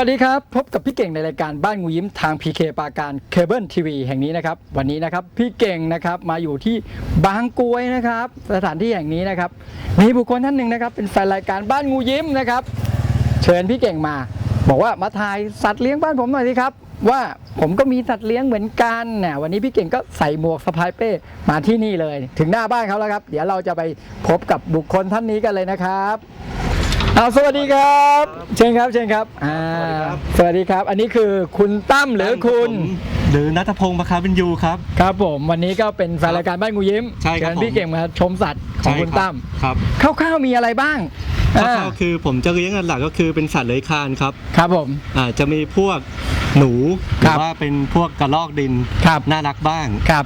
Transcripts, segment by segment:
วัสดีครับ พบกับพี่เก่งในรายการบ้านงูยิ้มทาง PK ปาการเคเบิลทีวีแห่งนี้นะครับ วันนี้นะครับพี่เก่งนะครับมาอยู่ที่บางกรวยนะครับ สถานที่แห่งนี้นะครับ มีบุคคลท่านหนึ่งนะครับ เป็นแฟนรายการบ้านงูยิ้มนะครับ เชิญพี่เก่งมา บอกว่ามาถ่ายสัตว์เลี้ยงบ้านผมหน่อยสิครับ ว่าผมก็มีสัตว์เลี้ยงเหมือนกันเนี่ยวันนี้พี่เก่งก็ใส่หมวกสะพายเป้มาที่นี่เลย ถึงหน้าบ้านเขาแล้วครับ เดี๋ยวเราจะไปพบกับบุคคลท่านนี้กันเลยนะครับ เอาสวัสดีครับ เชิญครับเชิญครับอ่าสวัสดีครับ อันนี้คือคุณตั้มหรือคุณ หรือนัทพงศ์ประคาวินยูครับ ครับผมวันนี้ก็เป็นแฟนรายการบ้านงูยิ้มใช่ครับเชิญผมพี่เก่งมาชมสัตว์ของคุณใช่รับตั้มครับคร่าวๆมีอะไรบ้างคอ่าร่าวๆคือผมจะเลี้ยงหลักๆก็คือเป็นสัตว์เลื้อยคลานครับครับผม อ่าจะมีพวกหนูหครืรับอว่าเป็นพวกกระรอกดินครับ น่ารักบ้าง ครับ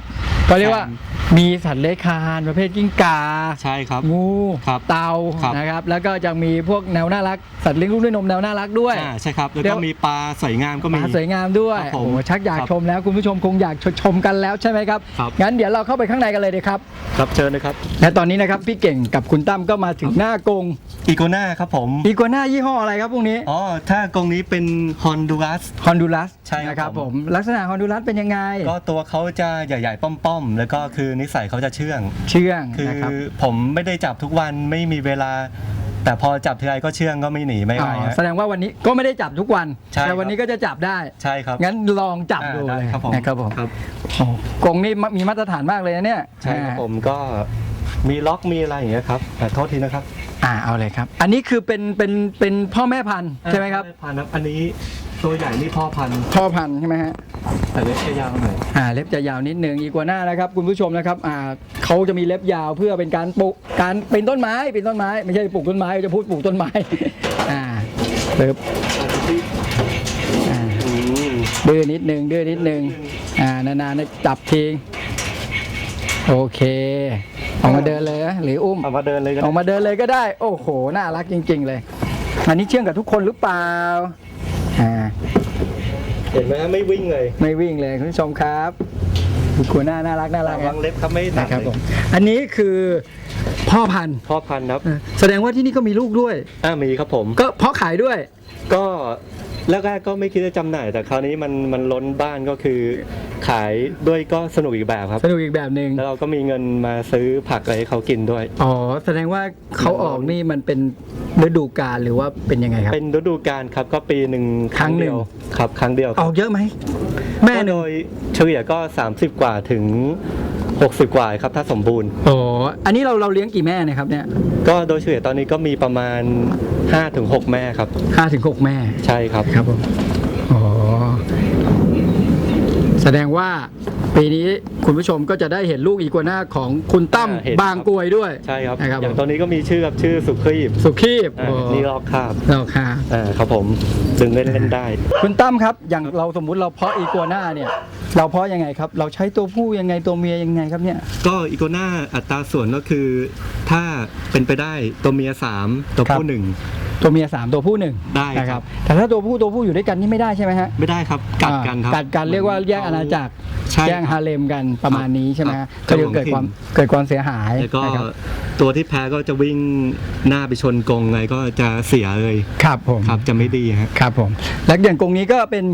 ก็เรียกว่าแซม มีสัตว์เลื้อยคลานประเภทกิ้งก่าใช่ครับ งูครับเต่าครับนะครับ แล้วก็จะมีพวกแนวน่ารักสัตว์เลี้ยงลูกด้วยนมแนวน่ารักด้วย อ่าใช่ครับ แล้วเดี๋ก็ยวมีปลาสวยงามก็ปมีลาสวยงามด้วยครับผมโอ้โหชักอยากครับชมแล้วคุณผู้ชมคงอยากชมกันแล้วใช่ไหมครับ ครับ งั้นเดี๋ยวเราเข้าไปข้างในกันเลยดีครับ ครับเชิญนะครับและตอนนี้นะครับพี่เก่งกับคุณตั้มก็มาถึงหน้ากรงอีโกน่าครับผมอีกัวน่ายี่ห้ออะไรครับพวกนี้อ๋อถ้ากรงนี้เป็นฮอนดูรัส ฮอนดูรัสใช่ครับ นะครับผผมมลักษณะฮอนดูรัสเป็นยังไง ก็ตัวเขาจะใหญ่ๆป้อมๆ แล้วก็คือนิสัยเขาจะเชื่อง เชื่องคือนะครับผมไม่ได้จับทุกวันไม่มีเวลา แต่พอจับทีไรก็เชื่องก็ไม่หนีไม่อ๋ไหวอฮะ แสดงว่าวันนี้ก็ไม่ได้จับทุกวัน ใช่แต่วันครับนี้ก็จะจับได้ ใช่ครับงั้นลองจับดูอ่าเลยได้ครับผม นะครับผมครับ โอ้โหกรงนี่มีมาตรฐานมากเลยนะเนี่ยใช่ครับผมก็มีล็อกมีอะไรอย่างเงี้ยครับแต่โทษทีนะครับอ่าเอาเลยครับ อันนี้คือเป็นเป็นเป็นพ่อแม่พันธุ์ใช่ไหมครับ พันธุ์ครับอันนี้ ตัวใหญ่นี่พ่อพันธุ์พ่อพันธุ์ใช่ไหมฮะ แต่เล็กจะยาวหน่อยอ่าเล็บจะยาวนิดหนึ่งอีกัวน่านะครับคุณผู้ชมนะครับอ่าเขาจะมีเล็บยาวเพื่อเป็นการปลูกการเป็นต้นไม้เป็นต้นไม้ไม่ใช่ปลูกต้นไม้จะพูดปลูกต้นไม้ อ่าเล็บอ่าอืมดื้อนิดหนึ่งดื้อนิดหนึ่งอ่านานๆจับทิ้งโอเคออกมาเดินเลยนะหรืออุ้ม เอามาเดินเลยก็อได้อกมาเดินเลยก็ได้ โอ้โห น่ารักจริง ๆ เลย อันนี้เชื่องกับทุกคนหรือเปล่า อ่าเห็นไหมฮะไม่วิ่งเลยไม่วิ่งเลยคุณผู้ชมครับดูกัวหน้าน่ารักน่ารักระวังเล็บครับไม่หนันะกครับเลยผมอันนี้คือพ่อพันธุ์พ่อพันธุ์ครับเออแสดงว่าที่นี่ก็มีลูกด้วยอ่ามีครับผม ก็เพาะขายด้วย ก็แรกๆก็ไม่คิดจะจำหน่ายแต่คราวนี้มันมันล้นบ้านก็คือ ขายด้วยก็สนุกอีกแบบครับ สนุกอีกแบบหนึ่งแล้วเราก็มีเงินมาซื้อผักอะไรให้เขากินด้วย อ๋อ แสดงว่าเขาออกนี่มันเป็นฤดูกาลหรือว่าเป็นยังไงครับ เป็นฤดูกาลครับก็ปีหนึ่งครั้งหนึ่งเดียวครับ ครั้งเดียวคอรัอบกเยอะไหม แม่หก็นึ่โดงยเฉลี่ยก็ 30 กว่าถึง 60 กว่าครับถ้าสมบูรณ์ อ๋อ อันนี้เราเราเลี้ยงกี่แม่เนะครับเนี่ย ก็โดยเฉลี่ยตอนนี้ก็มีประมาณ 5-6 แม่ครับห้าถึงหกแม่ ใช่ครับครับผมอ๋อ แสดงว่าปีนี้คุณผู้ชมก็จะได้เห็นลูกอีกัวน่าของคุณตั้มอ่าเห็นบางกรวยด้วยใช่ครับ นะครับอย่างตอนนี้ก็มีชื่อครับชื่อสุขีบสุขีบอ่าโอ้นี่ลอกคราบเราค่ะ อ่าครับผมดึงเล่นเล่นได้ คุณตั้มครับ อย่างเราสมมุติเราเพาะอีกัวน่าเนี่ย เราเพาะยังไงครับ เราใช้ตัวผู้ยังไงตัวเมียยังไงครับเนี่ย ก็อีโกน่าอัตราส่วนก็คือ ถ้าเป็นไปได้ตัวเมีย 3 ตัวครับผู้หนึ่ง ตัวเมียสามตัวผู้หนึ่งได้นะคครัรับบแต่ถ้าตัวผู้ตัวผู้อยู่ด้วยกันนี่ไม่ได้ใช่ไหมฮะไม่ได้ครับกัดกันครับ อ่ากัดกันเรียกว่าแย่งอาณาจักรใช่แย่งฮาเลมกันประมาณนี้ใช่ไหมครัฮะบก็จะเกิดความเกิดความเสียหายแล้วก็นะครับตัวที่แพ้ก็จะวิ่งหน้าไปชนกรงไงก็จะเสียเลยครับผม ครับจะไม่ดีฮะ ครับผม และอย่างกรงนี้ก็เป็น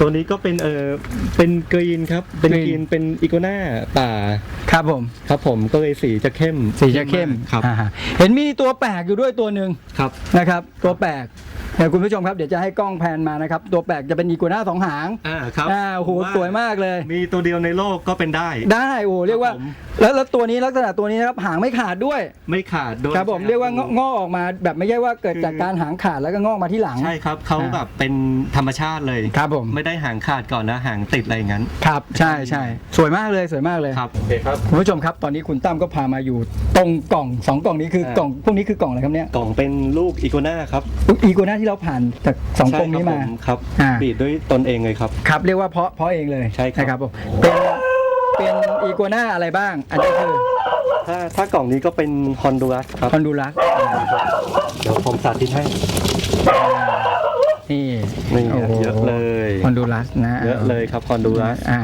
ตัวนี้ก็เป็นเออเป็นกรีนครับ เป็นกรีนกรีนเป็นอีโกน่าป่าครับผม ครับผมก็เลยสีจะเข้มสีจะเข้มากครับอ่าฮะเห็นมีตัวแปลกอยู่ด้วยตัวหนึ่งครับ นะครับ ตัวแปลกเดี๋ยวคุณผู้ชมครับเดี๋ยวจะให้กล้องแพนมานะครับ ตัวแปลกจะเป็นอีกัวน่าสองหางอ่าครับอ่าโอ้โหผสวยมากเลย มีตัวเดียวในโลกก็เป็นได้ ได้โอ้โหเรียกว่าครับผม แล้วแล้วตัวนี้ลักษณะตัวนี้นะครับหางไม่ขาดด้วย ไม่ขาดโดนครับผมเรียกว่างอกงอกออกมาแบบไม่ใช่ว่าเกิดจากการหางขาดแล้วก็งอกมาที่หลัง ใช่ครับเขาอ่าแบบเป็นธรรมชาติเลยครับผม ไม่ได้หางขาดก่อนนะหางติดอะไรอย่างนั้น ครับใช่ใช่สวยมากเลยสวยมากเลยครับโอเคครับ คุณผู้ชมครับ ตอนนี้คุณตั้มก็พามาอยู่ตรงกล่องสองกล่องนี้คืออ่ากล่องพวกนี้คือกล่องอะไรครับเนี่ยกล่องเป็นลูกอีโกน่าครับอีกัวน่าที่เราผ่านจากสองกล่องนี้มาใช่ครับผครับอ่าบีดด้วยตนเองเลยครับครับเรียกว่าเพาะเพาะเองเลยใช่ครับนะครับผมเป็นเป็นอีกัวน่าอะไรบ้าง อันนี้คือถ้าถ้ากล่องนี้ก็เป็นฮอนดูรัสครับคอนดูรัสเดี๋ยวผมสาธิตให้ นี่นี่โโหเยอะเลยคอนดูรัสนะเยอะเลยครับฮอนดูรัสอ่า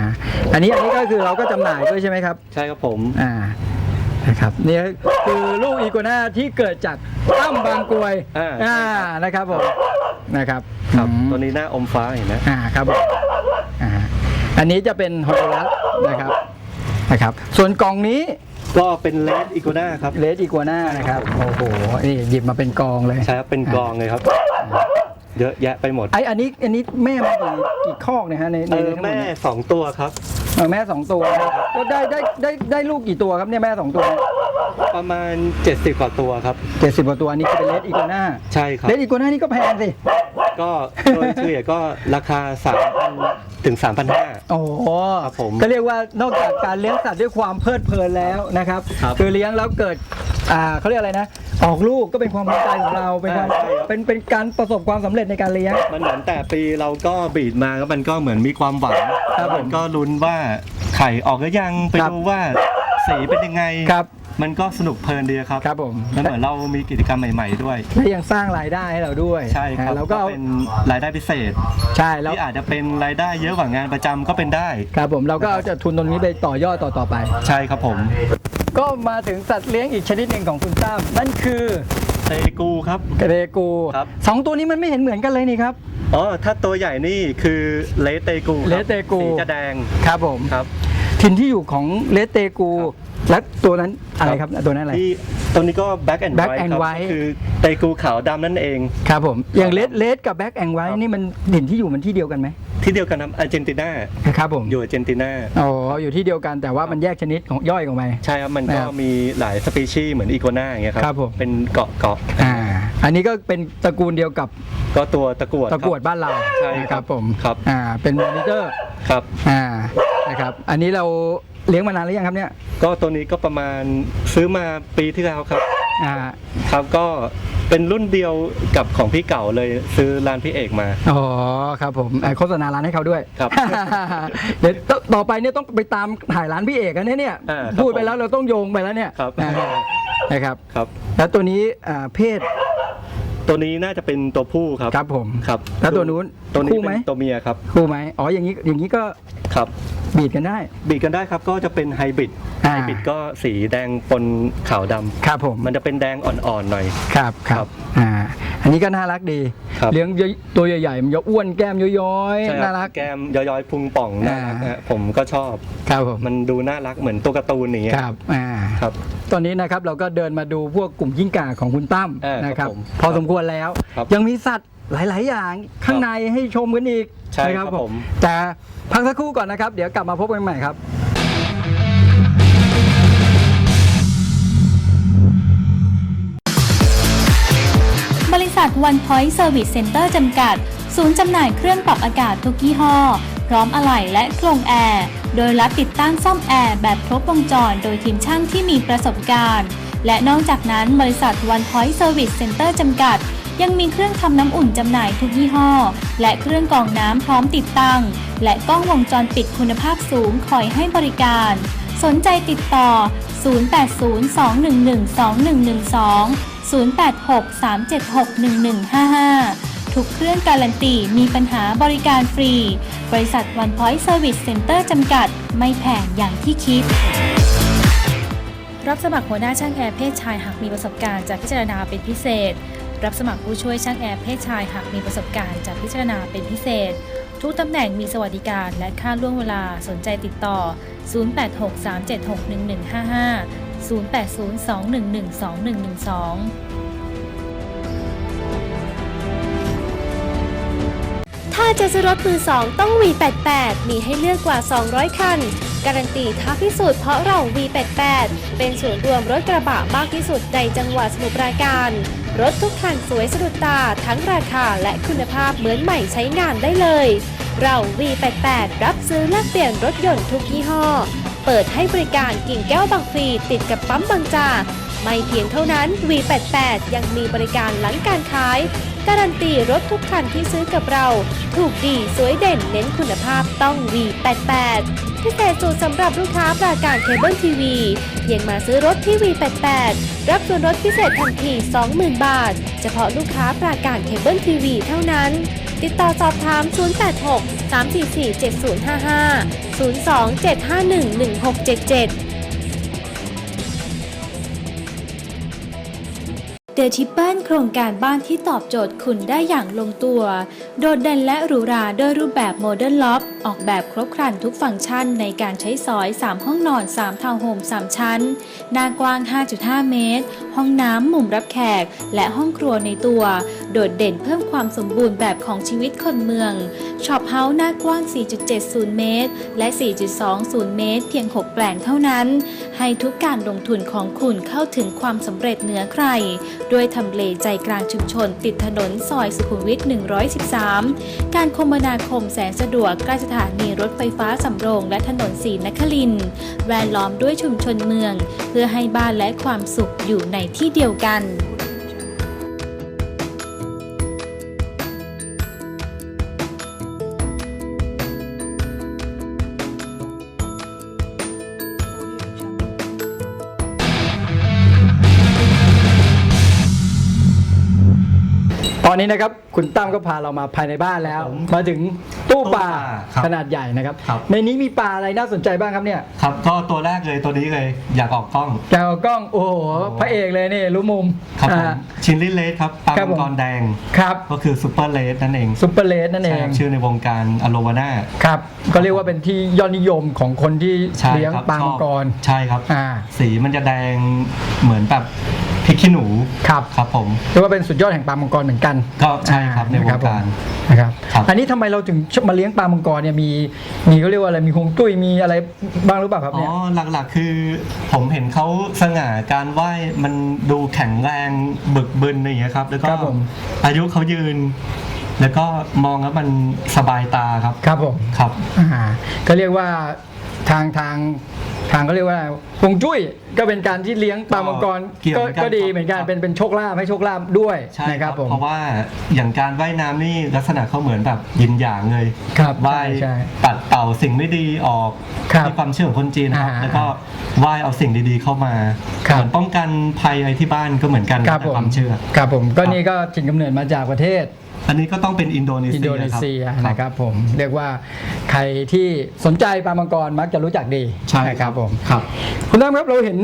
อันนี้อันนี้ก็คือเราก็จำหน่ายด้วยใช่ไหมครับ ใช่ครับผมอ่านะครับนี่คือลูกอีกัวน่าที่เกิดจากตั้มบางกรวยอ่าอ่านะครับผมนะครับครับอืมตัวนี้หน้าอมฟ้าเห็นไหมอ่าครับผมอ่าอันนี้จะเป็นฮอนดูรัสนะครับนะครับ ส่วนกล่องนี้ก็เป็นเลดอีโกนาครับเลดอีกัวน่านะครับโอ้โหนี่หยิบมาเป็นกองเลย ใช่ครับเป็นกองเลยครับ เยอะแยะไปหมดไออันนี้อันนี้แม่มากี่กี่คอกเนี่ยฮะในในเออในทั้งหมดแม่เนี่ยสองตัวครับ เออแม่สองตัวก็ได้ได้ได้ได้ลูกกี่ตัวครับเนี่ยแม่สองตัวประมาณ 70 กว่าตัวครับเจ็ดสิบกว่าตัวอันนี้คือเป็นเลดอีกัวน่าใช่ครับเลดอีกัวน่านี่ก็แพงสิ ก็โดยเฉลี่ยก็ราคา 3,000ถึง 3,500 โอ้โหครับผมก็เรียกว่านอกจากการเลี้ยงสัตว์ด้วยความเพลิดเพลินแล้วนะครับครับคือเลี้ยงแล้วเกิดอ่าเขาเรียกอะไรนะ ออกลูกก็เป็นความภูมิใจของเราเป็นความอ่าใช่ครับ เป็นเป็นการประสบความสำเร็จในการเลี้ยง มันเหมือนแต่ปีเราก็บีดมาก็มันก็เหมือนมีความหวังครับผมมันก็ลุ้นว่าไข่ออกหรือยังไปครับ ดูว่าสีเป็นยังไง ครับ มันก็สนุกเพลินดีครับครับผมมันเหมือนเรามีกิจกรรมใหม่ ๆ ด้วยและยังสร้างรายได้ให้เราด้วยใช่ครับอ่าเราก็เอาเป็นรายได้พิเศษ ใช่แล้วที่อาจจะเป็นรายได้เยอะกว่างานประจำก็เป็นได้ ครับผมเราก็เอาจากทุนตรงนี้ไปต่อยอดต่อต่อไป ใช่ครับผม ก็มาถึงสัตว์เลี้ยงอีกชนิดหนึ่งของคุณตั้มนั่นคือเตกูครับกระเรกูครับสองตัวนี้มันไม่เห็นเหมือนกันเลยนี่ครับอ๋อถ้าตัวใหญ่นี่คือเลสเตกูครับเลสเตกูสีจะแดงครับผมครับ ถิ่นที่อยู่ของเลสเตกูและตัวนั้นอะไรครับตัวนั้นอะไร ที่ตัวนี้ก็แบ็กแอนด์ Black ไวท์ and ครับ white ก็คือเตกูขาวดำนั่นเอง ครับผมอย่างเลดเลดกับแบ็กแองไว้ครับนี่มันถิ่นที่อยู่มันที่เดียวกันไหมที่เดียวกันครับอาร์เจนตินาครับผมอยู่อาร์เจนตินาอ๋ออยู่ที่เดียวกันแต่ว่ามันแยกชนิดของย่อยออกไป ใช่ครับ มันก็ครับมีหลายสปีชีส์เหมือนอีโกนาอย่างเงี้ยครัครับผม เป็นเกาะเกาะ อ่า อันนี้ก็เป็นตระกูลเดียวกับก็ตัวตะกรวดตะกรวดครับบ้านเราใช่นะคครัรับบผมครับ อ่าเป็นมอนิเตอร์ครับ อ่านะครับอันนี้เราเลี้ยงมานานหรือยังครับเนี่ยก็ตัวนี้ก็ประมาณซื้อมาปีที่แล้วครับ อ่าครับก็เป็นรุ่นเดียวกับของพี่เก่าเลยซื้อร้านพี่เอกมา อ๋อครับผมอ่าโฆษณาร้านให้เขาด้วยครับ เดี๋ยวต่อต่อไปเนี่ยต้องไปตามถ่ายร้านพี่เอกกันเนี่ยอ่าครับพูดไปแล้วเราต้องโยงไปแล้วเนี่ยครับ อ่านะครับครับ แล้วตัวนี้อ่าเพศ ตัวนี้น่าจะเป็นตัวผู้ครับครับผม ครับ แล้วตัวนู้น ตัวนี้คู่ไหม เป็นตัวเมียครับคู่ไหมอ๋ออย่างนี้อย่างนี้ก็ครับ บีดกันได้บีดกันได้ครับก็จะเป็นไฮบริดอ่าไฮบริดก็สีแดงปนขาวดำครับผมมันจะเป็นแดงอ่อนๆหน่อย ครับคครัรับบอ่าอันนี้ก็น่ารักดี ครับ เลี้ยงเยอะตัวใหญ่ๆมันจะอ้วนแก้มย้อยใช่ๆคน่ารัรับกแก้มย้อยๆพุงป่องน่ารักอ่า ฮะผมก็ชอบ ครับผมมันดูน่ารักเหมือนตัวการ์ตูนอย่างเงี้ยครับอ่า ครับ ตอนนี้นะครับเราก็เดินมาดูพวกกลุ่มยิ่งก่าของคุณตั้มอ่าครับนะครับผมพอสมควรแล้ว ครับยังมีสัตว์ หลาย ๆ อย่างข้างในให้ชมกันอีกใช่นะครับผม แต่พักสักครู่ก่อนนะครับ เดี๋ยวกลับมาพบกันใหม่ครับ บริษัท One Point Service Center จำกัด ศูนย์จำหน่ายเครื่องปรับอากาศทุกยี่ห้อ พร้อมอะไหล่และโครงแอร์ โดยรับติดตั้งซ่อมแอร์แบบครบวงจร โดยทีมช่างที่มีประสบการณ์ และนอกจากนั้นบริษัท One Point Service Center จำกัด ยังมีเครื่องทำน้ำอุ่นจำหน่ายทุกยี่ห้อ และเครื่องกรองน้ำพร้อมติดตั้ง และกล้องวงจรปิดคุณภาพสูงคอยให้บริการ สนใจติดต่อ 0802112112 0863761155 ทุกเครื่องการันตีมีปัญหาบริการฟรี บริษัท One Point Service Center จำกัด ไม่แพงอย่างที่คิด รับสมัครหัวหน้าช่างแอร์เพศชายหากมีประสบการณ์จะพิจารณาเป็นพิเศษ รับสมัครผู้ช่วยช่างแอร์เพศชายหากมีประสบการณ์จะพิจารณาเป็นพิเศษ ทุกตำแหน่งมีสวัสดิการและค่าล่วงเวลาสนใจติดต่อ 0863761155 0802112112 ถ้าจะซื้อรถมือสองต้อง V88 มีให้เลือกกว่า 200 คัน การันตีท้าพิสูจน์เพราะเรา V88 เป็นศูนย์รวมรถกระบะมากที่สุดในจังหวัดสมุทรปราการ รถทุกคันสวยสะดุดตาทั้งราคาและคุณภาพเหมือนใหม่ใช้งานได้เลย เรา V88 รับซื้อแลกเปลี่ยนรถยนต์ทุกยี่ห้อ เปิดให้บริการกิ่งแก้วบางพลีติดกับปั๊มบางจากไม่เพียงเท่านั้น V88 ยังมีบริการหลังการขาย การันตีรถทุกคันที่ซื้อกับเรา ถูกดีสวยเด่นเน้นคุณภาพต้อง V88 พิเศษสุดสำหรับลูกค้าปราการเคเบิลทีวีเพียงมาซื้อรถที่ V88 รับส่วนลดพิเศษทันที 20,000 บาท เฉพาะลูกค้าปราการเคเบิลทีวีเท่านั้น ติดต่อสอบถาม 086 344 7055 02 เดทิปเปิลโครงการบ้านที่ตอบโจทย์คุณได้อย่างลงตัว โดดเด่นและหรูหราด้วยรูปแบบโมเดิร์นล็อฟออกแบบครบครันทุกฟังก์ชันในการใช้สอย 3 ห้องนอน 3 ทาวน์โฮม 3 ชั้น หน้ากว้าง 5.5 เมตร ห้องน้ำมุมรับแขก และห้องครัวในตัว โดดเด่นเพิ่มความสมบูรณ์แบบของชีวิตคนเมือง ช็อปเฮาส์หน้ากว้าง 4.70 เมตร และ 4.20 เมตร เพียง 6 แปลงเท่านั้น ให้ทุกการลงทุนของคุณเข้าถึงความสำเร็จเหนือใคร ด้วยทำเลใจกลางชุมชน ติดถนนซอยสุขุมวิท 113 การคมนาคมแสนสะดวกใกล้สถานีรถไฟฟ้าสำโรงและถนนสีนครินแวดล้อมด้วยชุมชนเมือง เพื่อให้บ้านและความสุขอยู่ในที่เดียวกัน นนี้นะครับคุณตั้มก็พาเรามาภายในบ้านแล้วครับผมมาถึงตู้ปลาตู้ปลาครับขนาดใหญ่นะครับ ครับ ในนี้มีปลาอะไรน่าสนใจบ้างครับเนี่ยครับก็ตัวแรกเลยตัวนี้เลยอยากออกกล้อง แกวกล้องโอ้โหพระเอกเลยนี่รู้มุมครับผมอ่า ชินลิเลสครับปลาครับมังผมกรแดง ครับก็คือซูเปอร์เลสนั่นเองซุปเปอร์เลสนั่นเอใช่ง ครับชื่อในวงการอโลวาน่าครับก็เรียกว่าเป็นที่ยอดนิยมของคนที่ใช่เลี้ยงครับปลามังกร ชอบใช่ครับ อ่า สีมันจะแดงเหมือนแบบ พริกขี้หนูครับครับผมเรียกว่าเป็นสุดยอดแห่งปลามังกรเหมือนกันก็ใช่ครับอ่าในวงการนะครับครับอันนี้ทำไมเราถึงมาเลี้ยงปลามังกรเนี่ยมีมีเขาเรียกว่าอะไรมีฮวงจุ้ยมีอะไรบ้างหรือเปล่าครับอ๋อเนี่ยหลักๆคือ ผมเห็นเขาสง่าการไหว้มันดูแข็งแรงบึกบึนอะไรอย่างเงี้ยครับ แล้วก็ครับผมอายุเขายืนแล้วก็มองแล้วมันสบายตาครับ ครับผม ครับ อ่า ก็เรียกว่า ทางทางทางก็เรียกว่าฮวงจุ้ยก็เป็นการที่เลี้ยงปลามังกรเกี่ยวก็เหมือนกันก็ดีเหมือนกันครับ เป็นเป็นโชคลาภให้โชคลาภด้วยใช่นะครับผม เพราะว่าอย่างการว่ายน้ำนี่ลักษณะเขาเหมือนแบบยินหยางเลยครับว่ายใช่ปัดเป่าสิ่งไม่ดีออกครับในความเชื่อของคนจีนนะครับอ่าแล้วก็ว่ายเอาสิ่งดีๆเข้ามาครับ เหมือนป้องกันภัยอะไรที่บ้านก็เหมือนกันครับในผมความเชื่อ ครับผมก็ครับนี่ก็ถิ่นกำเนิดมาจากประเทศ อันนี้ก็ต้องเป็นอินโดนีอินเซีโดยนีเซียครับ นะครับผมเรียกว่าใครที่สนใจปลามังกรมักจะรู้จักดีใช่ นะครับผมครับ คุณตั้มครับเราเห็น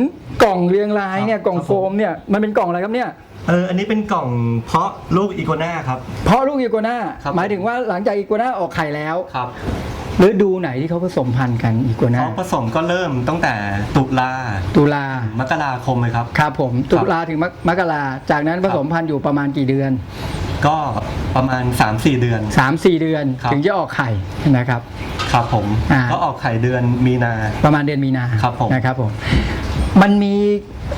กล่องเรียงรายเนี่ยครับกล่องครับโฟมเนี่ยมันเป็นกล่องอะไรครับเนี่ยเอออันนี้เป็นกล่องเพาะลูกอีโกนาครับ เพราะลูกอีกัวน่าครับหมายถึงว่าหลังจากอีกัวน่าออกไข่แล้วครับฤดูไหนที่เขาผสมพันธุ์กันอีกัวน่าเขาผสมก็เริ่มตั้งแต่ตุลาตุลา มกราคมเลยครับ ครับผมตุลาถึงมกมกราจากนั้นผสมพันธุ์อยู่ประมาณกี่เดือน ก็ประมาณ 3-4 เดือน 3-4 เดือนครับ ถึงจะออกไข่นะครับ ครับผม อ่า ก็ออกไข่เดือนมีนา ประมาณเดือนมีนาครับผม นะครับผมมันมี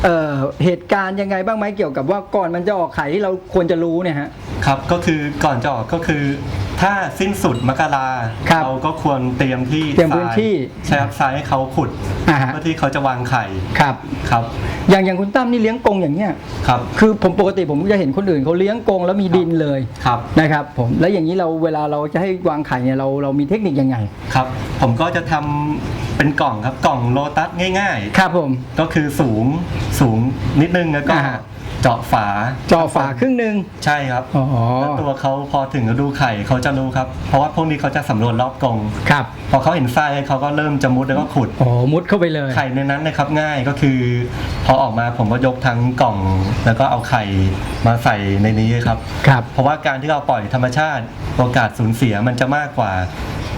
เอ่อเหตุการณ์ยังไงบ้างไหมเกี่ยวกับว่าก่อนมันจะออกไข่ที่เราควรจะรู้เนี่ยฮะ ครับก็คือก่อนจะออกก็คือ ถ้าสิ้นสุดมกราครับเราก็ควรเตรียมที่เตรียมพื้นที่ทรายใช่ครับทรายให้เขาขุดอ่าฮะ เพื่อที่เขาจะวางไข่ครับ ครับอย่างอย่างคุณตั้มนี่เลี้ยงกรงอย่างเนี้ยครับคือผมปกติผมจะเห็นคนอื่นเขาเลี้ยงกรงแล้วมีดินเลยครับ นะครับผมแล้วอย่างนี้เราเวลาเราจะให้วางไข่เนี่ยเราเรามีเทคนิคยังไง ครับ ผมก็จะทำเป็นกล่องครับกล่องโลตัสง่ายครับผม ๆ ก็คือสูงสูงนิดนึงแล้วก็อ่าฮะเจาะฝาจ่อฝาครึ่งหนึ่งใช่ครับอ๋อแล้วตัวเขาพอถึงฤดูไข่เขาจะรู้ครับ เพราะว่าพวกนี้เขาจะสำรวจรอบกรงครับพอเขาเห็นทรายเขาก็เริ่มจะมุดแล้วก็ขุด โอ้มุดเข้าไปเลยไข่ในนั้นนะครับง่ายก็คือ พอออกมาผมก็ยกทั้งกล่อง แล้วก็เอาไข่มาใส่ในนี้ครับ ครับ เพราะว่าการที่เราปล่อยธรรมชาติโอกาสสูญเสียมันจะมากกว่า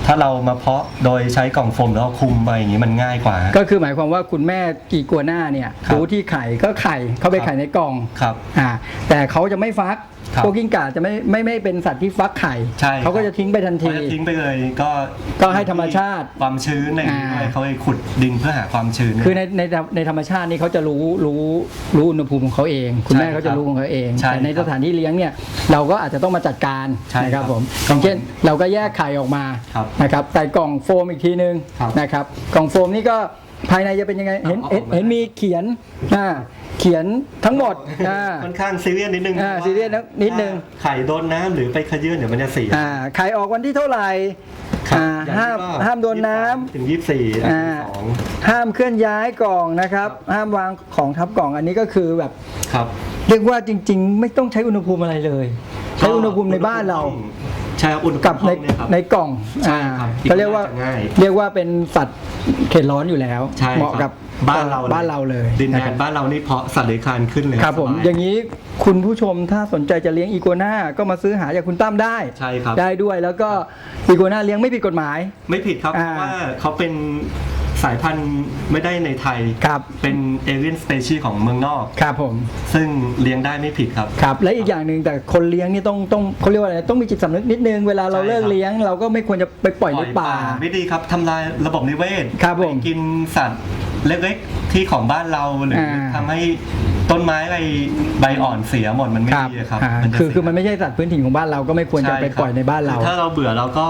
ถ้าเรามาเพาะโดยใช้กล่องโฟมแล้วคุมไปอย่างนี้มันง่ายกว่า ก็คือหมายความว่าคุณแม่กีกัวหน้าเนี่ยครับรู้ที่ไข่ก็ไข่เข้าไปครับไข่ในกล่องครับ อ่าแต่เขาจะไม่ฟัก ครับพวกกิ้งก่าจะไม่ไม่ไม่เป็นสัตว์ที่ฟักไข่ใช่เขาก็ครับ จะทิ้งไปทันเขาทีจะทิ้งไปเลยก็ก็ให้ธรรมชาติความชื้นในนี้ด้วยอ่า เขาเลยขุดดินเพื่อหาความชื้น คือในในในธรรมชาตินี่เขาจะรู้รู้รู้อุณหภูมิของเขาเอง คุณแม่ใช่ครับเขาจะรู้ของเขาเองใช่แต่ในครัสบถานที่เลี้ยงเนี่ยเราก็อาจจะต้องมาจัดการใช่นะครับครับผมอย่างเช่นเราก็แยกไข่ออกมาครับนะครับใส่กล่องโฟมอีกทีนึงครับนะครับกล่องโฟมนี่ก็ภายในจะเป็นยังไงเห็นเอาเห็นออกมาเห็นมีเขียนอ่าเขียนทั้งหมดอ่า ค่อนข้างซีเรียสนิดนึงอ่าซีเรียสนิดนึง ถ้าไข่โดนน้ำหรือไปขยื่นเดี๋ยวมันจะเสียอ่าไข่ออกวันที่เท่าไหร่ครับอ่าอย่งห้ามก็ห้ามโดนน้ำถึงยี่สิบสี่อ่า สอง ห้ามเคลื่อนย้ายกล่องนะครับ ห้ามวางของทับกล่องอันนี้ก็คือแบบ ครับ เรียกว่าจริง ๆ ไม่ต้องใช้อุณหภูมิอะไรเลย ใช้อุณหภูมิในบ้านเรา ใช่ครับอุณหภูกับมิห้ในองเนี่ยครับ ในกล่องใช่ครับอ่าก็เรียกว่าอีกน่าจะง่าย เรียกว่าเป็นสัตว์เขตร้อนอยู่แล้ว ใช่เหมาะคกัรับบบ้านเราบ้านเราเลยดินแดะครันบบ้านเรานี่เพาะสัตว์เลื้อยคลานขึ้นเลยครับผมสบอย่างนี้คุณผู้ชมถ้าสนใจจะเลี้ยงอีกัวน่าก็มาซื้อหาจากคุณตั้มได้ ใช่ครับ ได้ด้วยแล้วก็อีกัวน่าเลี้ยงไม่ผิดกฎหมาย ไม่ผิดครับเพอ่าราะว่าเขาเป็น สายพันธุ์ไม่ได้ในไทย ครับ เป็นเอเ i ียนสเปชีของเมืองนอก ครับผมซึ่งเลี้ยงได้ไม่ผิดครับ ครับ และอีกอย่างหนึ่งแต่คนเลี้ยงนี่ต้องต้องเขาเรียกว่าอะไรต้องมีจิตสำนึกนิดนึงเวลาเราใช่เลิกครับเลี้ยง เราก็ไม่ควรจะไปปล่อยในป่า ไม่ดีครับทำลายระบบนิเวศครับผมไปกินสัตว์เล็กๆที่ของบ้านเราหรืออา ทำให้ต้นไม้อะไรใบอ่อนเสียหมดมันไม่ดีครับอ่ามันจะคือเสีย คือมันไม่ใช่สัตว์พื้นถิ่นของบ้านเราก็ไม่ควรจะช่ไปครับปล่อยในบ้านเราคือถ้าเราเบื่อเราก็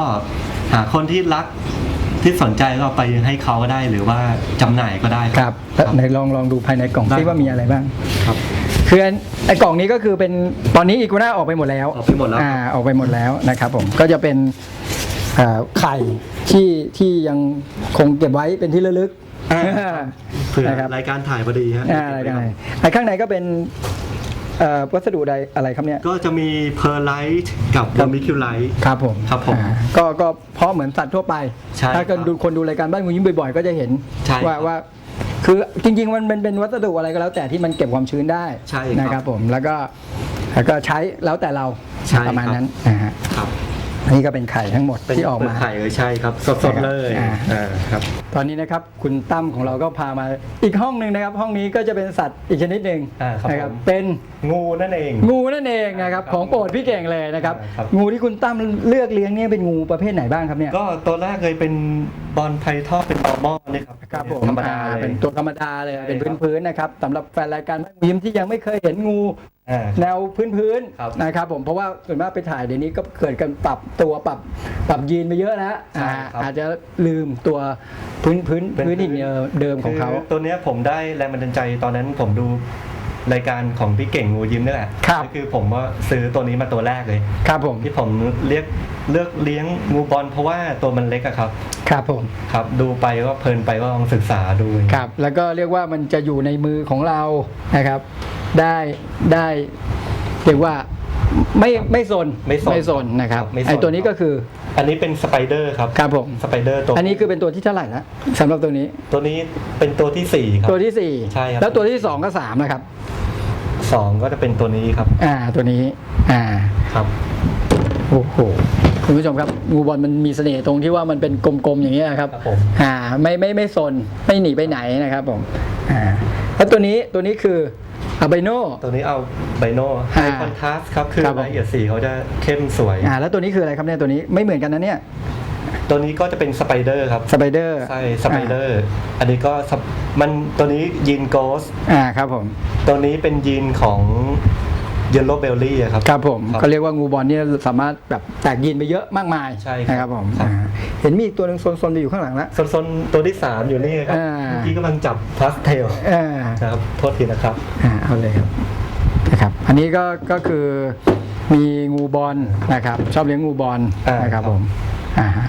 หาคนที่รัก ที่สนใจก็ไปให้เขาก็ได้หรือว่าจำหน่ายก็ได้ครับแล้วไหนลองลองดูภายในกล่องได้ซิว่ามีอะไรบ้างครับคืออันไอ้กล่องนี้ก็คือเป็นตอนนี้อีกัวน่าออกไปหมดแล้วออกไปหมดแล้วอ่าออกไปหมดแล้วนะครับผมก็จะเป็นอ่าไข่ที่ที่ยังคงเก็บไว้เป็นที่ระลึกอ่าเผื่อนะครับรายการถ่ายพอดีฮะอ่าอะไรกันเลยไอ้ข้างในก็เป็น เอ่อวัสดุใดอะไรครับเนี่ย ก็จะมีเพอร์ไลท์กับวอมิคิวไลท์ ครับผมครับผมอ่าก็ก็เพราะเหมือนสัตว์ทั่วไป ใช่ถ้าเกิดครับดูคนดูรายการบ้านงูยิ้มบ่อยๆ ก็จะเห็นใช่ว่าครับว่า คือจริงๆ มันเป็นเป็นวัสดุอะไรก็แล้วแต่ที่มันเก็บความชื้นได้ใช่ครับนะครับผมแล้วก็แล้วก็ใช้แล้วแต่เราใช่ประมาณครับนั้นนะฮะครับ อันนี้ก็เป็นไข่ทั้งหมดเป็นที่ออกเปิมาดไข่เลยใช่ครับ สดๆเลยอ่าอ่าครับ ตอนนี้นะครับคุณตั้มของเราก็พามาอีกห้องหนึ่งนะครับ ห้องนี้ก็จะเป็นสัตว์อีกชนิดหนึ่งอ่าครับนะครับผมเป็นงูนั่นเอง งูนั่นเองนะครับครับของโปรดพี่เก่งเลยนะครับครับ งูที่คุณตั้มเลือกเลี้ยงเนี่ยเป็นงูประเภทไหนบ้างครับเนี่ยก็ตัวแรกเลยเป็นบอลไพทอเป็นบอลมอนี่ครับครับผมธรรมดาอ่เลยเป็นตัวธรรมดาเลยใช่เป็นครับพื้นๆนะครับสำหรับแฟนรายการบ้านยิ้มที่ยังไม่เคยเห็นงูอ่าแนวพื้นครับๆนะครับผมเพราะว่าส่วนมากไปถ่ายเดี๋ยวนี้ก็เกิดการปรับตัวปรับปรับยีนไปเยอะแล้วใช่อ่าครับอาจจะลืมตัวพื้นพื้นเป็นพื้นถิ่นเดิมของเขาคือตัวเนี้ยผมได้แรงบันดาลใจตอนนั้นผมดูรายการของพี่เก่งงูยิ้มนี่แหละครับก็คือผมว่าซื้อตัวนี้มาตัวแรกเลย ครับผมที่ผมเรียกเลือกเลี้ยงงูบอลเพราะว่าตัวมันเล็กอะครับ ครับผมครับดูไปก็เพลินไปก็ลองศึกษาดูครับ แล้วก็เรียกว่ามันจะอยู่ในมือของเรานะครับ ได้ได้เรียกว่าไม่ไม่สนไม่สนไม่สนนะครับไม่สนไอตัวนี้ก็คืออันนี้เป็นสไปเดอร์ครับครับผมสไปเดอร์ตัวอันนี้คือเป็นตัวที่เท่าไหร่ละสำหรับตัวนี้ ตัวนี้เป็นตัวที่สี่ครับตัวที่สี่ใช่ครับแล้วตัวที่สองก็สามนะครับสองก็จะเป็นตัวนี้ครับ อ่าตัวนี้ อ่าครับโอ้โหคุณผู้ชมครับงูบอลมันมีเสน่ห์ตรงที่ว่ามันเป็นกลมๆอย่างเงี้ยครับครับผมอ่าไม่ไม่ไม่สนไม่หนีไปไหนนะครับผมอ่าแล้วตัวนี้ตัวนี้คือ อาไบโน ตัวนี้เอาไบโนไฮอ่าคอนทราสครับคือครับผม รายละเอียดสีเขาจะเข้มสวย อ่าแล้วตัวนี้คืออะไรครับเนี่ยตัวนี้ไม่เหมือนกันนะเนี่ยตัวนี้ก็จะเป็นสไปเดอร์ครับสไปเดอร์ใช่สไปเดอร์อันนี้ก็สปมันตัวนี้ยีนโกสอ่าครับผมตัวนี้เป็นยีนของเยลโลเบลลี่ครับ ครับผมครับเขาเรียกว่างูบอลเนี่ยสามารถแบบแตกยีนไปเยอะมากมายใช่ครับนะครับผมครับ อ่า เห็นมีอีกตัวหนึ่งโซนๆไปอยู่ข้างหลังแล้วโซนๆตัวที่ 3 อยู่นี่ครับอ่า เมื่อกี้กำลังจับพาสเทลอ่านะครับโทษทีนะครับ อ่าเอาเลยครับนะครับ อันนี้ก็ก็คือมีงูบอลนะครับ ชอบเลี้ยงงูบอลอ่านนะครับครับผมอ่าฮะ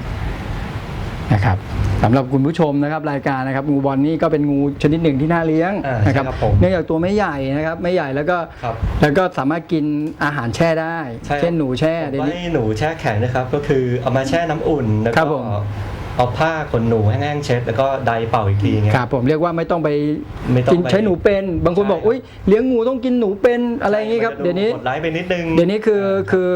นะครับ สำหรับคุณผู้ชมนะครับรายการนะครับงูบอลนี่ก็เป็นงูชนิดหนึ่งที่น่าเลี้ยงอ่านะครับใช่ครับผมเนื่องจากตัวไม่ใหญ่นะครับไม่ใหญ่แล้วก็ครับแล้วก็สามารถกินอาหารแช่ได้ ใช่เช่นหนูแช่ผมเดี๋ยวว่านี้ ให้หนูแช่แข็งนะครับ ก็คือเอามาแช่น้ำอุ่นแล้วครัก็บผม เอาผ้าขนหนูแห้งๆเช็ด แล้วก็ไดร์เป่าอีกทีเงี้ย ครับผมเรียกว่าไม่ต้องไปไม่ต้องกินไปใช้หนูเป็น บางคนใช่บอกอุ้ยเลี้ยงงูต้องกินหนูเป็นอะไรอย่างนี้ครับมัจะเดี๋ยวนี้โหดร้ายไปนิดนึง เดี๋ยวนี้คือคือ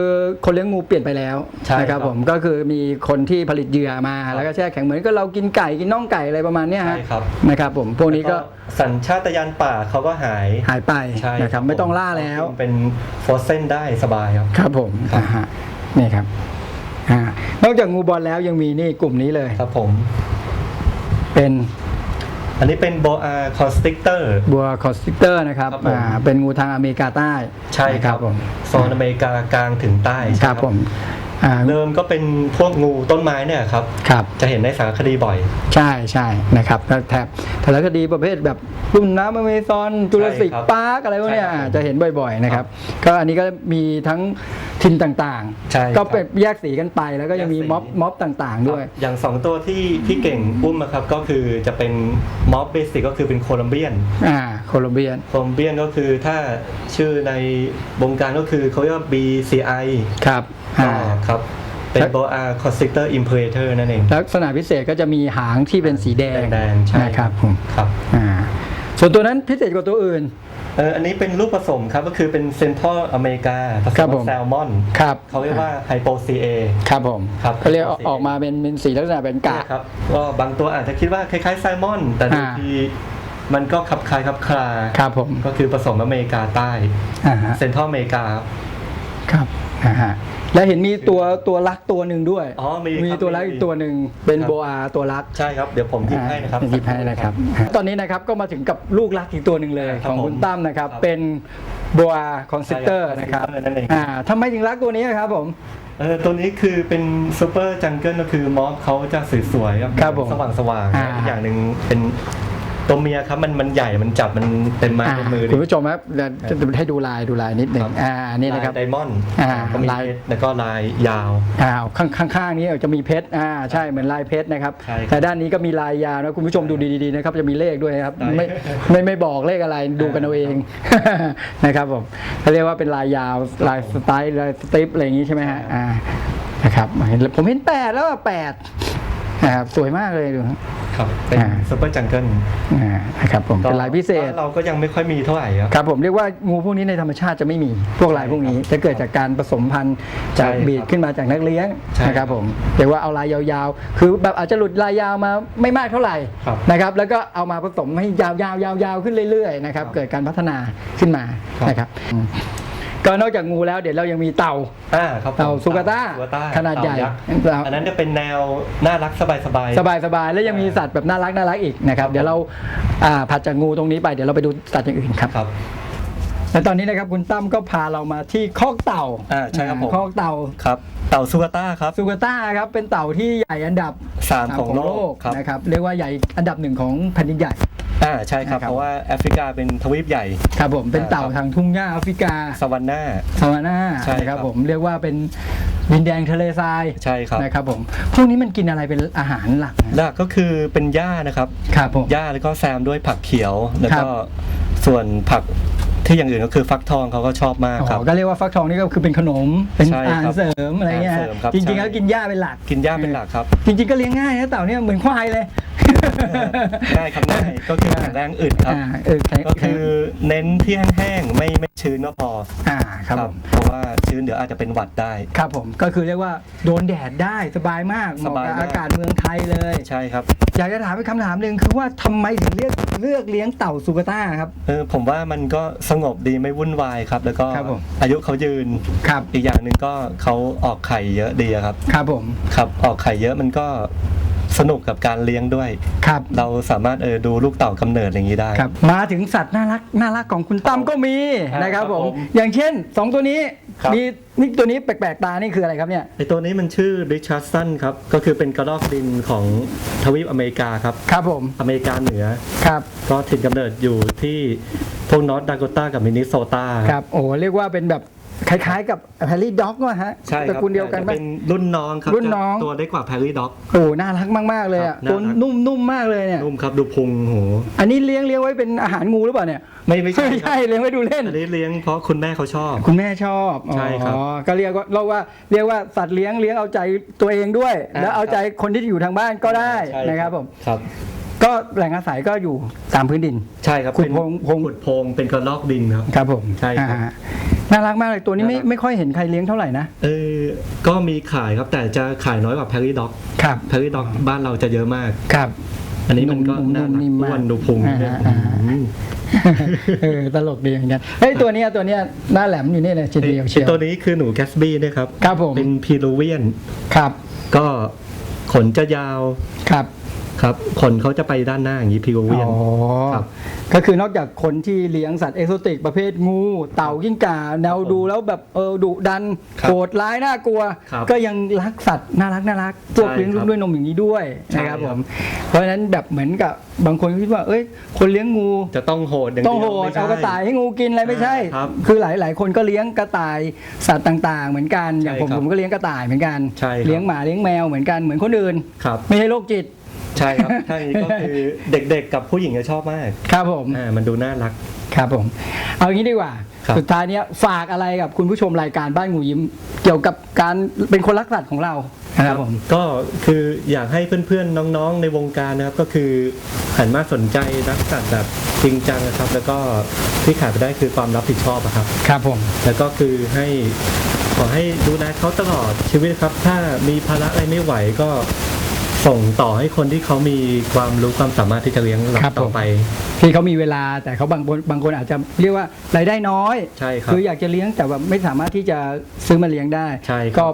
คนเลี้ยงงูเปลี่ยนไปแล้วใช่นะครับครับผมก็คือมีคนที่ผลิตเหยื่อมา ครับ แล้วก็แช่แข็งเหมือนก็เรากินไก่กินน่องไก่อะไรประมาณเนี้ยฮะใช่ครับนะครับผมพวกนี้ก็แล้วสัญชาตญาณป่าเขาก็หายหายไปใช่นะครับไม่ต้องล่าแล้ว เป็นฟอสเซนได้สบายครับ ครับผมอ่าฮะนี่ครับอ่า นอกจากงูบอลแล้วยังมีนี่กลุ่มนี้เลย ครับผม เป็น อันนี้เป็นโบอาคอสติกเตอร์ บัวคอสติกเตอร์นะครับครับผม อ่าเป็นงูทางอเมริกาใต้ใช่ครับนะผมโซนอเมริกากลางถึงใต้คใช่รับผม อ่า เดิมก็เป็นพวกงูต้นไม้เนี่ยครับ ครับ จะเห็นในสารคดีบ่อย ใช่ใช่นะครับแล้วแถบสารคดีประเภทแบบรุ่นน้ำอเมซอนจุลศิษใช่ครับปาร์กอะไรพวกเนี้ยใช่ครับจะเห็นบ่อยๆนะครับ ก็อันนี้ก็มีทั้งทินต่างใช่ๆก็เป็นครับแยกสีกันไปแล้วก็ยังมีแยกสีม็อบม็อบต่างๆ ด้วยอย่างสองตัวที่พี่เก่งอุ้มนะครับ ก็คือจะเป็นม็อบเบสิกก็คือเป็นโคลัมเบียน อ่าโคลอมเบียน โคลัมเบียนก็คือถ้าชื่อในวงการก็คือเขาเรียกว่า BCI ครับก็อ่าครับ เป็น boa constrictor imperator นั่นเอง ลักษณะพิเศษก็จะมีหางที่เป็นสีแดงแดงๆใช่ นะครับผมครับอ่าส่วนตัวนั้นพิเศษกว่าตัวอื่น เอออันนี้เป็นลูกผสมครับก็คือเป็นเซนทรัลอเมริกาผสครับมผกับมแซลมอน ครับเขาเรียกว่าไฮโปซีเอ ครับผมครับ ก็เรียกออกมาเป็นเป็นสีลักษณะเป็นกะ ครับก็บางตัวอาจจะคิดว่าคล้ายๆแซลมอน แต่บางอ่า ทีมันก็คลับคลายคลับคลาครับผมก็คือผสมอเมริกาใต้ อ่าฮะเซนทรัลอเมริกาครับครับอ่าฮะ แล้วเห็นมีตัวตัวลักตัวหนึ่งด้วยอ๋อมีครับมีตัวลักอีกตัวหนึ่งเป็นครับ โบอาตัวลักใช่ครับเดี๋ยวผมหยิบให้นะครับอ่าหยิบให้นะครับ ตอนนี้นะครับก็มาถึงกับลูกรักอีกตัวหนึ่งเลยครับของผมคุณตั้มนะครับ ครับเป็นโบอาคอนซิสเตอร์ใช่ครับนะครับ Constrictor นั่นเอง อ่าทำไมถึงรักตัวนี้ครับผม เออตัวนี้คือเป็นซูเปอร์จังเกิลก็คือมอสเขาจะสวยๆครับครับผมสว่างสว่างๆอ่า อีกอย่างหนึ่งเป็น ตัวเมียครับมันมันใหญ่มันจับมันเต็มไม้อ่าเต็มมือคุณผู้ชมครับเดี๋ยวจะให้ดูลายดูลายนิดหนึ่งอ่านี่นะครับไดมอนด์อ่าก็มีลายเพชรแล้วก็ลายยาวอ้าวข้างข้างๆนี้จะมีเพชรอ่าใช่เหมือนลายเพชรนะครับใช่ครับ แต่ด้านนี้ก็มีลายยาวนะคุณผู้ชมดูดีๆนะครับจะมีเลขด้วยนะครับได้ไม่ไม่ไม่บอกเลขอะไรดูกันเอาเองนะครับผมเขาเรียกว่าเป็นลายยาวลายสไตล์ลายสติปอะไรอย่างนี้ใช่ไหมฮะอ่านะครับเห็นผมเห็นแปดแล้วอะแปด นะครับสวยมากเลยดูฮะครับเป็นอ่า ซูเปอร์จังเกิลอ่านะครับผมเป็นลายพิเศษเราก็ยังไม่ค่อยมีเท่าไหร่ครับ ครับผมเรียกว่างูพวกนี้ในธรรมชาติจะไม่มีพวกลายพวกนี้ จะเกิดจากการผสมพันธุ์จากใช่ครับบีดขึ้นมาจากนักเลี้ยงใช่นะครับผมเรียกว่าเอาลายยาวๆ คือแบบอาจจะหลุดลายยาวมาไม่มากเท่าไหร่ครับนะครับแล้วก็เอามาผสมให้ยาวๆยาวๆขึ้นเรื่อยๆนะครับครับเกิดการพัฒนาขึ้นมาครับ นะครับอืม ก็นอกจากงูแล้วเดี๋ยวเรายังมีเต่า อ่าครับผมเต่าสุกาต้าสุกต้ขนาดใหญ่เต่ยักษ์อันนั้นจะเป็นแนวน่ารักสบายสบายๆสบายๆแล้วยังมีสัตว์แบบน่ารักน่ารักอีกนะครับเดี๋ยวเราอ่าผัดจากงูตรงนี้ไปเดี๋ยวเราไปดูสัตว์อย่างอื่นครับ ครับ และตอนนี้นะครับคุณตั้มก็พาเรามาที่คอกเต่าอ่าใช่ครับผม คอกเต่าครับ เต่าสุกาต้าครับซูกาต้าครับเป็นเต่าที่ใหญ่อันดับสามของโลกครับ นะครับเรียกว่าใหญ่อันดับหนึ่งของแผ่นดินใหญ่ อ่าใช่ครับนะครับ เพราะว่าแอฟริกาเป็นทวีปใหญ่ ครับผมเป็นเต่าครับทางทุ่งหญ้าแอฟริกาสวรรค์หน้าซาวาน่าใช่นะคครัรับบผมเรียกว่าเป็นดินแดงทะเลทรายใช่ครับนะครับผมพวกนี้มันกินอะไรเป็นอาหารหลักนะหลักก็คือเป็นหญ้านะครับครับผม หญ้าแล้วก็แซมด้วยผักเขียว แล้วครัก็บส่วนผักที่อย่างอื่นก็คือฟักทองเขาก็ชอบมากอ๋ครับ อก็เรียกว่าฟักทองนี่ก็คือเป็นขนมเป็นใช่ครับอาหารเสริมอะไรเงี้ยอาหารเสริมครับจริงๆใช่ แล้วกินหญ้าเป็นหลัก กินหญ้าเป็นหลักครับ จริงๆก็เลี้ยงง่ายนะเต่าเนี่ยเหมือนควายเลย ง่ายครับง่ายก็คือแข็งแรงอึดครับ อ่าเออแข็งก็คือเน้นที่แห้งๆไม่ไม่ชื้นก็พออ่าครับผม เพราะว่าชื้นเดี๋ยวอาจจะเป็นหวัดได้ ครับผมก็คือเรียกว่าโดนแดดได้สบายมากเหมาะสบายกับมากอากาศเมืองไทยเลย ใช่ครับ อยากจะถามเป็นคำถามหนึ่งคือว่าทำไมถึงเลือกเลือกเลี้ยงเต่าซูกาต้าครับ เออผมว่ามันก็สงบดีไม่วุ่นวายครับ แล้วก็ครับผม อายุเขายืน ครับอีกอย่างหนึ่งก็เขาออกไข่เยอะดีอะครับ ครับผม ครับออกไข่เยอะมันก็ สนุกกับการเลี้ยงด้วย ครับเราสามารถเออดูลูกเต่ากำเนิดอย่างนี้ได้ ครับ มาถึงสัตว์น่ารักน่ารักของคุณตั้มก็มีครับนะครับผม ครับผมอย่างเช่นสองตัวนี้ครับ มีนี่ตัวนี้แปลกๆตานี่คืออะไรครับเนี่ย ไอตัวนี้มันชื่อริชาร์ดสันครับ ก็คือเป็นกระรอกดินของทวีปอเมริกาครับ ครับผมอเมริกาเหนือ ครับก็ถิ่นกำเนิดอยู่ที่พวกนอร์ทดาโกตากับมินนิโซตา ครับโอ้เรียกว่าเป็นแบบ คล้ายๆ กับแฮร์รี่ด็อกว่ะฮะใช่คตรัระบกูลเดียวกันจะไหมเป็นรุ่นน้องครับรุ่นน้องจะตัวได้กว่าแพรรี่ด็อกโอ้น่ารักมากๆเลยอะครับตัวน่ารักนุ่มๆมากเลยเนี่ยนุ่มครับดูพุงโหอันนี้เลี้ยงเลี้ยงไว้เป็นอาหารงูหรือเปล่าเนี่ย ไม่ไม่ใช่ไม่ครับใช่เลี้ยงไว้ดูเล่นอันนี้เลี้ยงเพราะคุณแม่เขาชอบ คุณแม่ชอบใช่ครับอ๋อก็เรียกว่าเราว่าเรียกว่าสัตว์เลี้ยงเลี้ยงเอาใจตัวเองด้วยอ่าแล้วเอาใจคนที่อยู่ทางบ้านก็ได้ใช่นะครับผมครับก็แหล่งอาศัยก็อยู่ตามพื้นดิน ใช่ครับขุดเป็นโพรงโพรงขุดโพรงเป็นกระรอกดินครับครับผมใช่ครับอ่า น่ารักมากเลยตัวนี้ไม่น่ารักไม่ค่อยเห็นใครเลี้ยงเท่าไหร่นะ เออ ก็มีขายครับแต่จะขายน้อยกว่าแพรรี่ด็อกครับแพรรี่ด็อกบ้านเราจะเยอะมาก ครับ อันนี้มันก็นุ่มๆน่ารักนิ่มมากอ้วนดูพุงอ่าเนี่ยอ่าอืมเออตลกดีเหมือนกันเฮ้ยตัวเนี้ยตัวเนี้ยหน้าแหลมอยู่นี่เลยเฉียวไอ้เฉียวตัวนี้คือหนูแกสบี้นะครับครับผมเป็นพีรูเวียนครับ ก็ขนจะยาวครับ ครับขนเขาจะไปด้านหน้าอย่างนี้พีรูเวียนอ๋อครับ ก็คือนอกจากคนที่เลี้ยงสัตว์เอกโซติกประเภทงู เต่ากิ้งก่าแนวดูแล้วแบบเออดุดันครับโหดร้ายน่ากลัว ครับก็ยังรักสัตว์น่ารักน่ารักพวกใช่เลี้ยงลูครักบด้วยนมอย่างนี้ด้วยใช่นะครับคผรับมเพราะฉะนั้นแบบเหมือนกับบางคนคิดว่าเอ้ย คนเลี้ยงงู จะต้องโหดอย่างต้องโหเยวดไม่ใช่ เอากระต่ายให้งูกินอะไรไม่ใช่ครับคือหลายหลายคนก็เลี้ยงกระต่ายสัตว์ต่าง ๆ เหมือนกันอย่างผมใช่ครับผมก็เลี้ยงกระต่ายเหมือนกัน ใช่ครับ เลี้ยงหมาเลี้ยงแมวเหมือนกันเหมือนคนอื่น ครับ ไม่ใช่โรคจิต ใช่ครับใช่ก็คือเด็กๆกับผู้หญิงจะชอบมากครับผมอ่ามันดูน่ารัก ครับผม เอาอย่างนี้ดีกว่า ครับ สุดท้ายเนี้ยฝากอะไรกับคุณผู้ชมรายการบ้านงูยิ้ม เกี่ยวกับการเป็นคนรักสัตว์ของเรานะครับผม ก็คืออยากให้เพื่อนๆน้องๆในวงการนะครับ ก็คือหันมาสนใจรักสัตว์แบบจริงจังนะครับ แล้วก็ที่ขาดไปได้คือความรับผิดชอบอะครับ ครับผม แล้วก็คือให้ขอให้ดูแลเขาตลอดชีวิตครับ ถ้ามีภาระอะไรไม่ไหวก็ ส่งต่อให้คนที่เขามีความรู้ความสามารถที่จะเลี้ยงเราครับผม ต่อไป ที่เขามีเวลาแต่เขาบางคนบางคนอาจจะเรียกว่ารายได้น้อยใช่ครับคืออยากจะเลี้ยงแต่ว่าไม่สามารถที่จะซื้อมาเลี้ยงได้ ใช่ครับ ก็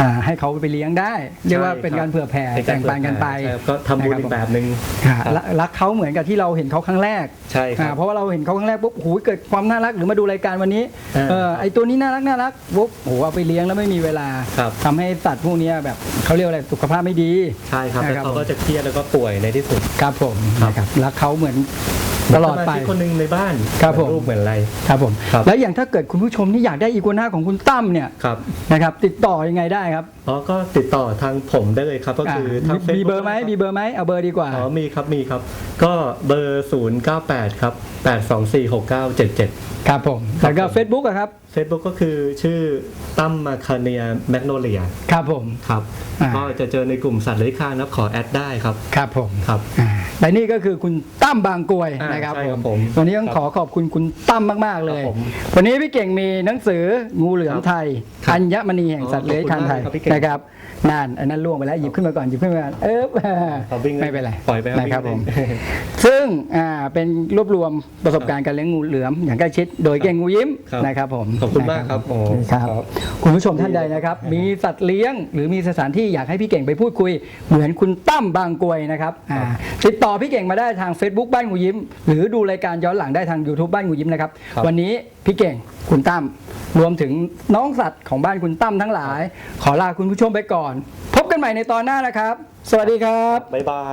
อ่าให้เขาไปเลี้ยงได้ เรียกว่าเป็นการเผื่อแผ่ใช่ครับแบ่งปันกันไปใช่ครับก็ทำบุญอีกแบบหนึ่งอ่าครับรักรักเขาเหมือนกับที่เราเห็นเขาครั้งแรกใช่คอ่ารับ เพราะว่าเราเห็นเขาครั้งแรกปุ๊บโอ้โหเกิดความน่ารักหรือมาดูรายการวันนี้อ่าเออไอตัวนี้น่ารักน่ารักปุ๊บโอ้โหเอาไปเลี้ยงแล้วไม่มีเวลาครับ ทำให้สัตว์พวกเนี้ยแบบเขาเรียกว่าอะไรสุขภาพไม่ดี ใช่ครับนะแล้วครับเขาก็จะเครียดแล้วก็ป่วยในที่สุด ครับผมครับ นะครับรักเขาเหมือน ตลอดไปสมาชิกคนหนึ่งในบ้านครับผมเหอนลูกเหมือนอะไรครับผมครับแล้วอย่างถ้าเกิดคุณผู้ชมที่อยากได้อีกัวน่าของคุณตั้มเนี่ยครับนะครับติดต่อยังไงได้ครับอ๋อก็ติดต่อทางผมได้เลยครับก็คือทางมี Facebook เบอร์ไหมมีเบอร์ไหมเอาเบอร์ดีกว่าอ๋อมีครับมีครับ ก็เบอร์ 098 ครับ 8246977 ครับผมแล้วก็ Facebook อะครับ Facebook ก็คือชื่อตั้มมาคาเนียแมกโนเลียครับผม ครับ อ่า ก็จะเจอในกลุ่มสัตว์เลื้อยคลานครับขอแอดได้ครับ ครับผมครับ อ่าและนี่ก็คือคุณตั้มบางกรวยอ่านนะครับใช่ครับผมวันนี้ต้องครับขอขอบคุณคุณตั้มมาก ๆ เลย ครับผมวันนี้พี่เก่งมีหนังสืองูเหลือมไทยครับอัญมณีแห่งสัตว์เลื้อยคลานไทยขอบคุณมากครับพี่เก่งนะครับนั่นอันนั้นล่วงไปแล้วหยิบขึ้นมาก่อนหยิบขึ้นมาก่อนเอ๊บเอาวิ่งไม่เป็นไรปล่อยไปครับนะครับผวิ่มงเลยซึ่งอ่าเป็นรวบรวมประสบการณ์การเลี้ยงงูเหลือมอย่างใกล้ชิด โดยเก่งงูยิ้มครับ นะครับผม ขอบอบคุณมากครับครับ คุณผู้ชมท่านใดนะครับ มีสัตว์เลี้ยง หรือมีสถานที่อยากให้พี่เก่งไปพูดคุย เหมือนคุณตั้มบางกวยนะครับติดต่อพี่เก่งมาได้ทาง Facebook บ้านหูยิ้ม หรือดูรายการย้อนหลังได้ทาง YouTube บ้านหูยิ้มนะครับ วันนี้พี่เก่งคุณตั้มรวมถึงน้องสัตว์ของบ้านคุณตั้มทั้งหลาย ขอลาคุณผู้ชมไปก่อน พบกันใหม่ในตอนหน้านะครับ สวัสดีครับบ๊ายบาย